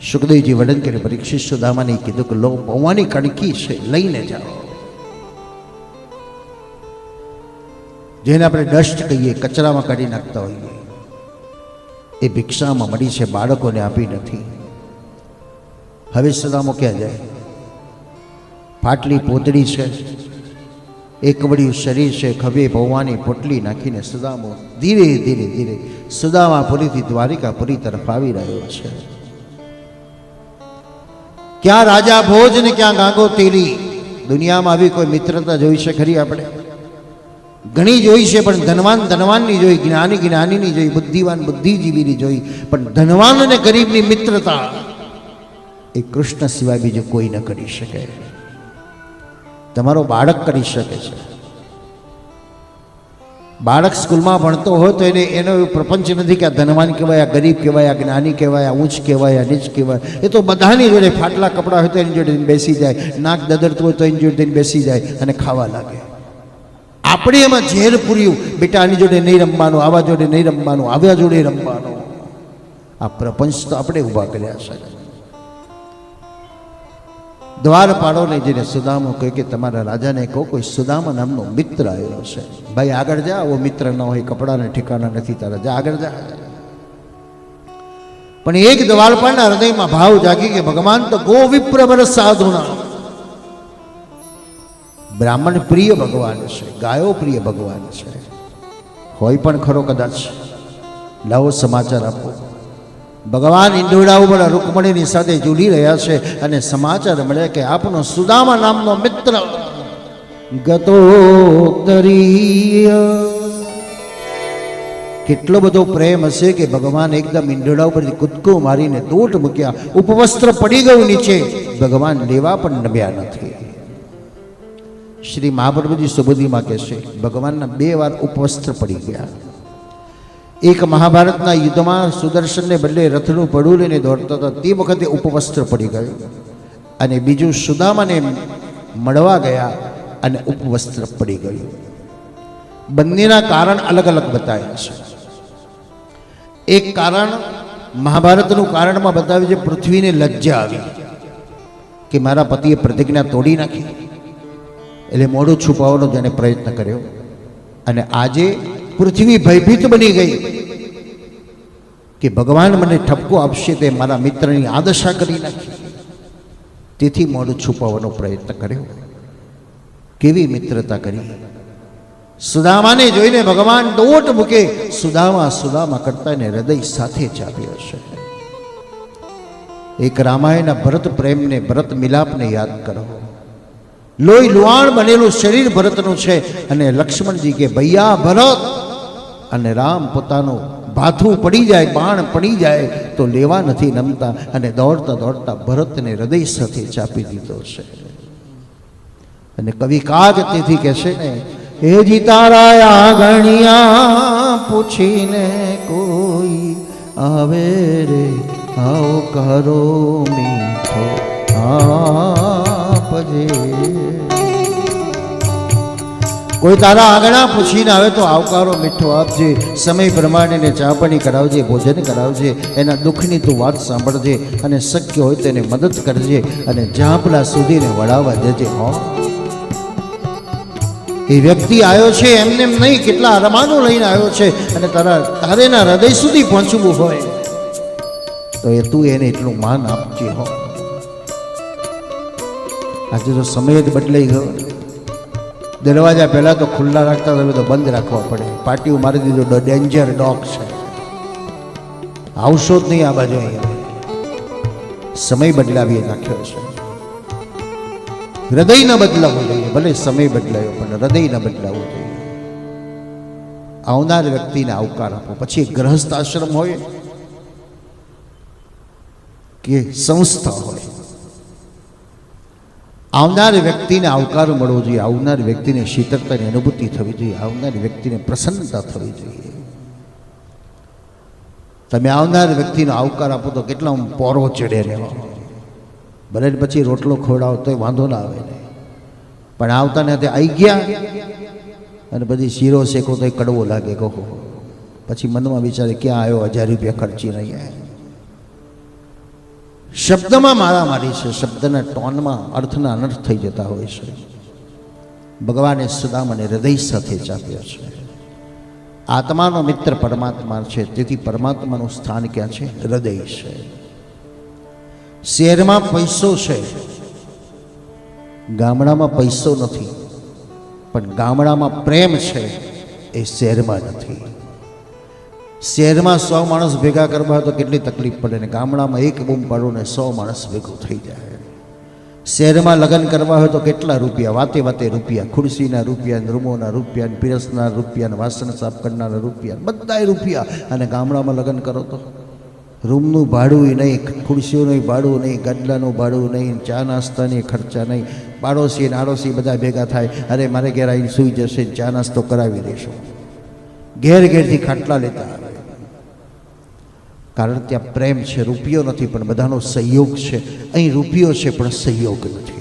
સુખદેવજી વર્ણન કરી પરીક્ષિત સુદામાને કીધું કે, લો પૌવાની કણકી છે, લઈને જાઓ. જેને આપણે ડસ્ટ કહીએ, કચરામાં કાઢી નાખતા હોઈએ. એ ભિક્ષામાં મળી છે, બાળકોને આપી નથી. હવે સુદામો ક્યાં જાય? ફાટલી પોતડી છે, એકવડ્યું શરીર છે, ખભે ભવાની પોટલી નાખીને સુદામો ધીરે ધીરે ધીરે સુદામાપુરીથી દ્વારિકાપુરી તરફ આવી રહ્યો છે. ક્યાં રાજા ભોજ ને ક્યાં ગાંગો તેરી દુનિયામાં આવી કોઈ મિત્રતા જોઈ છે ખરી આપણે? ઘણી જોઈ છે, પણ ધનવાન ધનવાનની જોઈ, જ્ઞાની જ્ઞાનીની જોઈ, બુદ્ધિવાન બુદ્ધિજીવીની જોઈ, પણ ધનવાન અને ગરીબની મિત્રતા એ કૃષ્ણ સિવાય બીજું કોઈ ન કરી શકે. તમારો બાળક કરી શકે છે. બાળક સ્કૂલમાં ભણતો હોય તો એને એનો પ્રપંચ નથી કે આ ધનવાન કહેવાય, આ ગરીબ કહેવાય, આ જ્ઞાની કહેવાય, આ ઊંચ કહેવાય, આ નીચ કહેવાય. એ તો બધાની જોડે ફાટલા કપડાં હોય તો એની જોડે બેસી જાય. નાક દદરતું હોય તો એની જોડે બેસી જાય અને ખાવા લાગે. આપણે એમાં ઝેર પૂર્યું. બેટા, આની જોડે નહીં રમવાનું, આવા જોડે નહીં રમવાનું, આવ્યા જોડે રમવાનું. આ પ્રપંચ તો આપણે ઊભા કર્યા છે. દ્વારપાળોને જેને સુદામો કહે કે તમારા રાજાને કહો, કોઈ સુદામા નામનો મિત્ર આવ્યો છે. ભાઈ, આગળ જા, આવો મિત્ર ન હોય કપડાને ઠેકાણા નથી તારા. જા, આગળ જા. પણ એક દ્વારપાળના હૃદયમાં ભાવ જાગી કે ભગવાન તો ગો વિપ્રબર સાધુના. બ્રાહ્મણ પ્રિય ભગવાન છે, ગાયો પ્રિય ભગવાન છે. હોય પણ ખરો કદાચ. લાવો સમાચાર આપો. ભગવાન ઇન્દોડા ઉપર રૂકમણીની સાથે જોડી રહ્યા છે અને સમાચાર મળ્યા કે આપનો સુદામા નામનો મિત્ર ગતો કેટલો બધો પ્રેમ હશે કે ભગવાન એકદમ ઈંડોળા ઉપરથી કૂદકો મારીને દોટ મૂક્યા. ઉપવસ્ત્ર પડી ગયું નીચે. ભગવાન લેવા પણ નમ્યા નથી. શ્રી મહાપ્રભુજી સુબુદ્ધિમાં કહેશે, ભગવાનના બે વાર ઉપવસ્ત્ર પડી ગયા. એક મહાભારતના યુદ્ધમાં સુદર્શનને બદલે રથનું પડું લઈને દોડતો હતા. તે વખતે ઉપવસ્ત્ર પડી ગયું અને બીજું સુદામાને મળવા ગયા અને ઉપવસ્ત્ર પડી ગયું. બંનેના કારણ અલગ અલગ બતાવ્યા છે. એક કારણ મહાભારતનું કારણમાં બતાવ્યું છે, પૃથ્વીને લજ્જા આવી કે મારા પતિએ પ્રતિજ્ઞા તોડી નાખી. એટલે મોઢું છુપાવવાનો જેને પ્રયત્ન કર્યો. અને આજે પૃથ્વી ભયભીત બની ગઈ કે ભગવાન મને ઠપકો આપશે તે મારા મિત્રની આદશા કરી નાખી. તેથી મોડું છુપાવવાનો પ્રયત્ન કર્યો. કેવી મિત્રતા કરી? સુદામાને જોઈને ભગવાન દોટ મૂકે, સુદામા સુદામા કરતા એને હૃદય સાથે ચાપ્યો હશે. એક રામાયણના ભરત પ્રેમને ભરત મિલાપને યાદ કરો. લોહી લુહાણ બનેલું શરીર ભરતનું છે અને લક્ષ્મણજી કે ભૈયા ભરત અને રામ પોતાનું ભાથું પડી જાય, બાણ પડી જાય, તો લેવા નથી નમતા અને દોડતા દોડતા ભરતને હૃદય સાથે ચાપી દીધો છે. અને કવિ કાગ તેથી કહેશે ને એ જી તારા પૂછીને કોઈ આવે રે, આવ કરો મીઠો આપજે કોઈ તારા આંગણા પૂછીને આવે તો આવકારો મીઠો આપજે. સમય પ્રમાણે એને ચા પાણી કરાવજે, ભોજન કરાવજે, એના દુઃખની તું વાત સાંભળજે અને શક્ય હોય તેને મદદ કરજે અને ઝાંપલા સુધીને વળાવવા જજે હો. એ વ્યક્તિ આવ્યો છે, એમને એમ નહીં, કેટલા અરમાનો લઈને આવ્યો છે અને તારા તારેના હૃદય સુધી પહોંચવું હોય. તો એ તું એને એટલું માન આપજે, હો. આજે તો સમય જ બદલાઈ ગયો. દરવાજા પહેલાં તો ખુલ્લા રાખતા તમે તો બંધ રાખવા પડે. પાટીઓ મારી દીધો ડેન્જર ડોગ છે. આવશો જ નહીં આ બાજુ અહીંયા. સમય બદલાવી નાખ્યો છે. હૃદય ન બદલાવવું જોઈએ ભલે સમય બદલાયો, પણ હૃદય ન બદલાવવું જોઈએ આવનાર વ્યક્તિને આવકાર આપો. પછી ગ્રહસ્થ આશ્રમ હોય કે સંસ્થા હોય. આવનાર વ્યક્તિને આવકાર મળવો જોઈએ, આવનાર વ્યક્તિને શીતળતાની અનુભૂતિ થવી જોઈએ, આવનાર વ્યક્તિને પ્રસન્નતા થવી જોઈએ. તમે આવનાર વ્યક્તિનો આવકાર આપો તો કેટલા પોરો ચડે રહેવા ભલે પછી રોટલો ખવડાવો તોય વાંધો ના આવે ને. પણ આવતાને તે આવી ગયા અને પછી શીરો શેકો તો કડવો લાગે, કહો. પછી મનમાં વિચારે, ક્યાં આવ્યો હજાર રૂપિયા ખર્ચી નહીં આવ્યા શબ્દમાં મારામારી છે, શબ્દના ટોનમાં અર્થના અનર્થ થઈ જતા હોય છે. ભગવાને સદા મને હૃદય સાથે ચાપ્યો છે. આત્માનો મિત્ર પરમાત્મા છે, તેથી પરમાત્માનું સ્થાન ક્યાં છે? હૃદય છે. શહેરમાં પૈસો છે. ગામડામાં પૈસો નથી, પણ ગામડામાં પ્રેમ છે એ શહેરમાં નથી. શહેરમાં સો માણસ ભેગા કરવા તો કેટલી તકલીફ પડે ને ગામડામાં એક બૂમ પાડો ને સો માણસ ભેગું થઈ જાય. શહેરમાં લગ્ન કરવા હોય તો કેટલા રૂપિયા? વાતે વાતે રૂપિયા, ખુરશીના રૂપિયા રૂમોના રૂપિયા ને પીરસના રૂપિયા વાસણ સાફ કરનારા રૂપિયા બધાય રૂપિયા. અને ગામડામાં લગ્ન કરો તો? રૂમનું ભાડું નહીં, ખુરશીઓનું ભાડું નહીં, ગાદલાનું ભાડું નહીં, ચા નાસ્તાની ખર્ચા નહીં. પાડોશી અને આડોશી બધા ભેગા થાય. અરે મારે ઘેર આવીને સૂઈ જશે, ચા નાસ્તો કરાવી દેશો. ઘેર ઘેરથી ખાટલા લેતા આવે. કારણ ત્યાં પ્રેમ છે, રૂપિયો નથી, પણ બધાનો સહયોગ છે. અહીં રૂપિયો છે, પણ સહયોગ નથી.